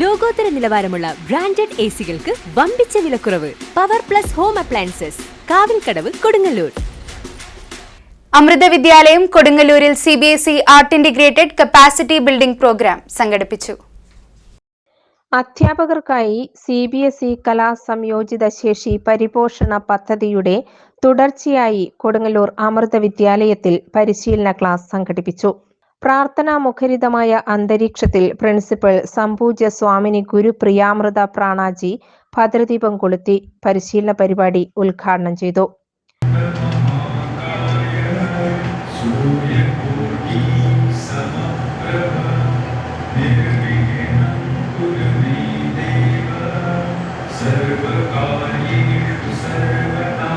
ലോകോത്തര നിലവാരമുള്ള branded A സികൾക്ക് വമ്പിച്ച വിലക്കുറവ് power plus home appliances Kavilkadavu Kodungallur Amrita Vidyalayam കൊടുങ്ങല്ലൂരിൽ C B S E art integrated capacity building programme സംഘടിപ്പിച്ചു അധ്യാപകർക്കായി സി ബി എസ് ഇ സംയോജിത ശേഷി പരിപോഷണ പദ്ധതിയുടെ തുടർച്ചയായി കൊടുങ്ങല്ലൂർ അമൃത വിദ്യാലയത്തിൽ പരിശീലന ക്ലാസ് സംഘടിപ്പിച്ചു പ്രാർത്ഥനാമുഖരിതമായ അന്തരീക്ഷത്തിൽ പ്രിൻസിപ്പൽ സമ്പൂജ സ്വാമിനി പ്രിയാമൃത പ്രാണാജി ഭദ്രദീപം കൊളുത്തി പരിശീലന പരിപാടി ഉദ്ഘാടനം ചെയ്തു സർവകാര്യേഷു സർവദാ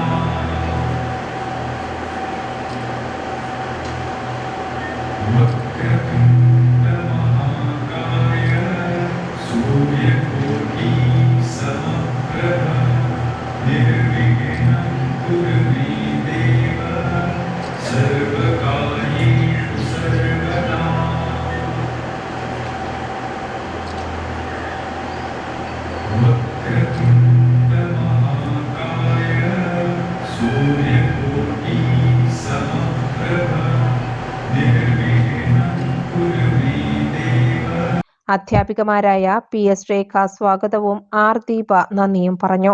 അധ്യാപികമാരായ പി എസ് രേഖ സ്വാഗതവും ആർ ദീപ നന്ദിയും പറഞ്ഞു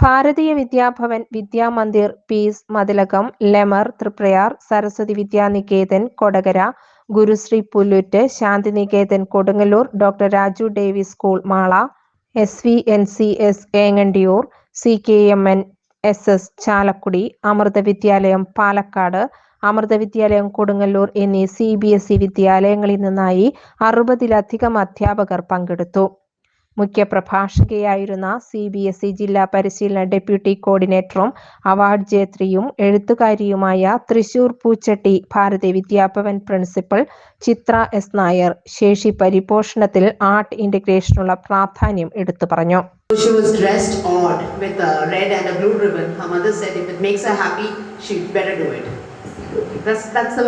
Bharatiya Vidyabhavan Vidyamandir peace Mathilakam Lemer Triprayar Saraswathi Vidyanikethan Kodakara Gurusree Pullut Shantiniketan Kodungallur doctor Raju Davis school Mala S V N C S Engandiyur C K M N S S Chalakudy Amrita Vidyalayam Palakkad Amrita വിദ്യാലയം കൊടുങ്ങല്ലൂർ എന്നീ C B S E വിദ്യാലയങ്ങളിൽ നിന്നായി അറുപതിലധികം അധ്യാപകർ പങ്കെടുത്തു പ്രഭാഷകയായിരുന്ന C B S E ജില്ലാ പരിശീലന ഡെപ്യൂട്ടി കോർഡിനേറ്ററും അവാർഡ് ജേത്രിയും എഴുത്തുകാരിയുമായ തൃശൂർ പൂച്ചട്ടി ഭാരതി വിദ്യാഭവൻ പ്രിൻസിപ്പൽ ചിത്ര എസ് നായർ ശേഷി പരിപോഷണത്തിൽ ആർട്ട് ഇന്റഗ്രേഷനുള്ള പ്രാധാന്യം എടുത്തു പറഞ്ഞു She was dressed odd with a red and a blue ribbon. said it makes her happy, better do it. that's the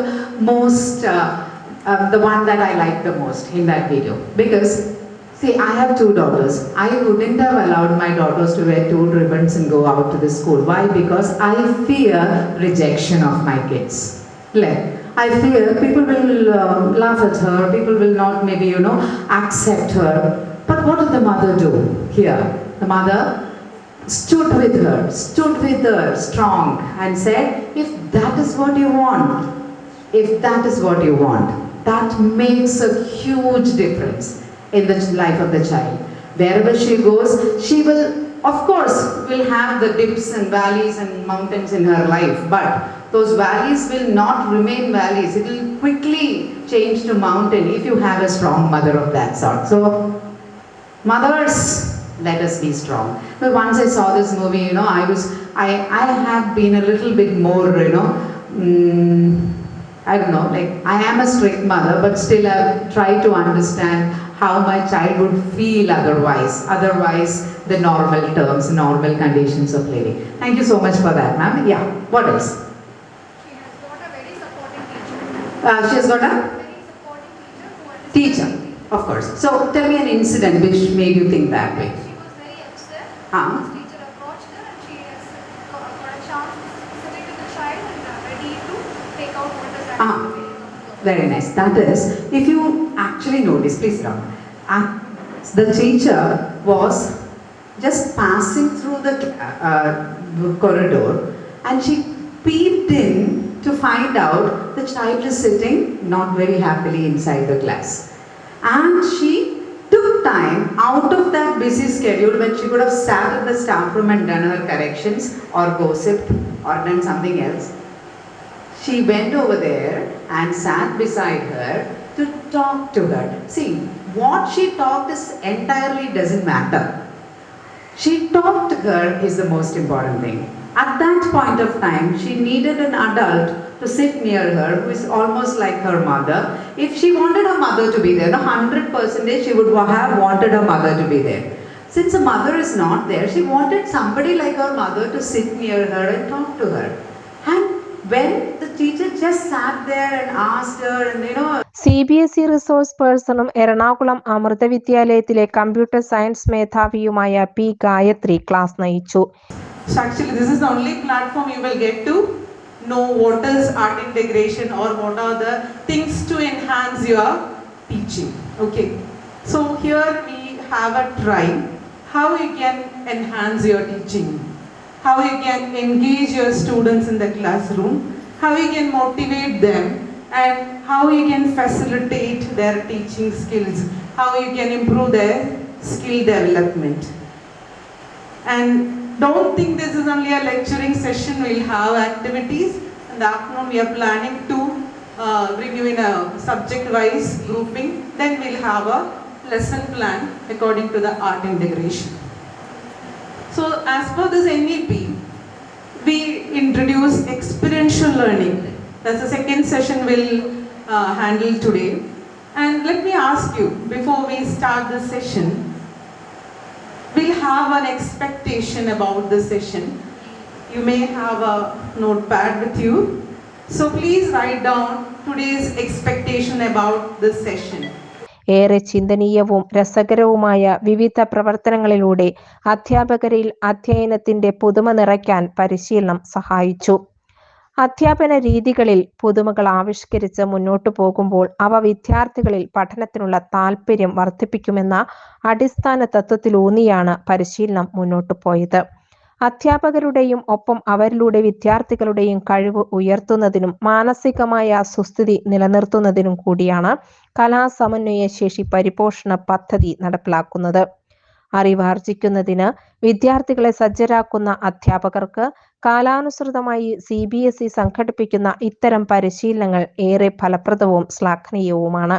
most, um, the one that I like the most in that video. Because See, I have two daughters. I wouldn't have allowed my daughters to wear two ribbons and go out to the school. Why? Because I fear rejection of my kids. I fear people will um, laugh at her, people will not maybe, you know, accept her. But what did the mother do here? The mother stood with her, stood with her strong and said, if that is what you want, if that is what you want, that makes a huge difference in the life of the child. Wherever she goes, she will, of course, will have the dips and valleys and mountains in her life, but those valleys will not remain valleys. It will quickly change to mountain if you have a strong mother of that sort. So, mothers, let us be strong. But once I saw this movie, you know, I was, I, I have been a little bit more, you know, um, I don't know, like I am a strict mother, but still I've tried to understand how my child would feel otherwise, otherwise the normal terms, normal conditions of living. Thank you so much for that, ma'am. Yeah, what else? She has got a very supporting teacher. Uh, she has got a Very supporting teacher teacher, of course. So tell me an incident which made you think that way. She was very upset. Ah. Very nice. That is, if you actually notice, please Ram, uh, the teacher was just passing through the uh, uh corridor and she peeped in to find out the child is sitting not very happily inside the class. And she took time out of that busy schedule when she could have sat in the staff room and done her corrections or gossiped or done something else. She went over there and sat beside her to talk to her. See, what she talked is entirely doesn't matter. She talked to her is the most important thing. At that point of time, she needed an adult to sit near her who is almost like her mother. If she wanted her mother to be there, the 100% she would have wanted her mother to be there. Since her mother is not there, she wanted somebody like her mother to sit near her and talk to her. C B S E resource പേഴ്സണും Ernakulam Amrita വിദ്യാലയത്തിലെ computer science മേധാവിയുമായ P Gayathri class നയിച്ചു is art integration or the things to enhance your teaching okay so here we have a try how you can enhance your teaching how you can engage your students in the classroom, how you can motivate them, and how you can facilitate their teaching skills, how you can improve their skill development. And don't think this is only a lecturing session, we'll have activities. In the afternoon, we are planning to uh, review in a subject-wise grouping. Then we'll have a lesson plan according to the art integration. So as per this NEP, we introduce experiential learning. That's the second session we'll uh, handle today. And let me ask you, before we start the session, we'll have an expectation about the session. You may have a notepad with you. So please write down today's expectation about this session. ഏറെ ചിന്തനീയവും രസകരവുമായ വിവിധ പ്രവർത്തനങ്ങളിലൂടെ അധ്യാപകരിൽ അധ്യയനത്തിന്റെ പുതുമ നിറയ്ക്കാൻ പരിശീലനം സഹായിച്ചു അധ്യാപന രീതികളിൽ പുതുമകൾ ആവിഷ്കരിച്ച് മുന്നോട്ടു പോകുമ്പോൾ അവ വിദ്യാർത്ഥികളിൽ പഠനത്തിനുള്ള താല്പര്യം വർദ്ധിപ്പിക്കുമെന്ന അടിസ്ഥാന തത്വത്തിലൂന്നിയാണ് പരിശീലനം മുന്നോട്ടു പോയത് അധ്യാപകരുടെയും ഒപ്പം അവരിലൂടെ വിദ്യാർത്ഥികളുടെയും കഴിവ് ഉയർത്തുന്നതിനും മാനസികമായ സുസ്ഥിതി നിലനിർത്തുന്നതിനും കൂടിയാണ് കലാസമന്വയ ശേഷി പരിപോഷണ പദ്ധതി നടപ്പിലാക്കുന്നത് അറിവാർജിക്കുന്നതിന് വിദ്യാർത്ഥികളെ സജ്ജരാക്കുന്ന അധ്യാപകർക്ക് കാലാനുസൃതമായി സി ബി എസ് ഇ സംഘടിപ്പിക്കുന്ന ഇത്തരം പരിശീലനങ്ങൾ ഏറെ ഫലപ്രദവും ശ്ലാഘനീയവുമാണ്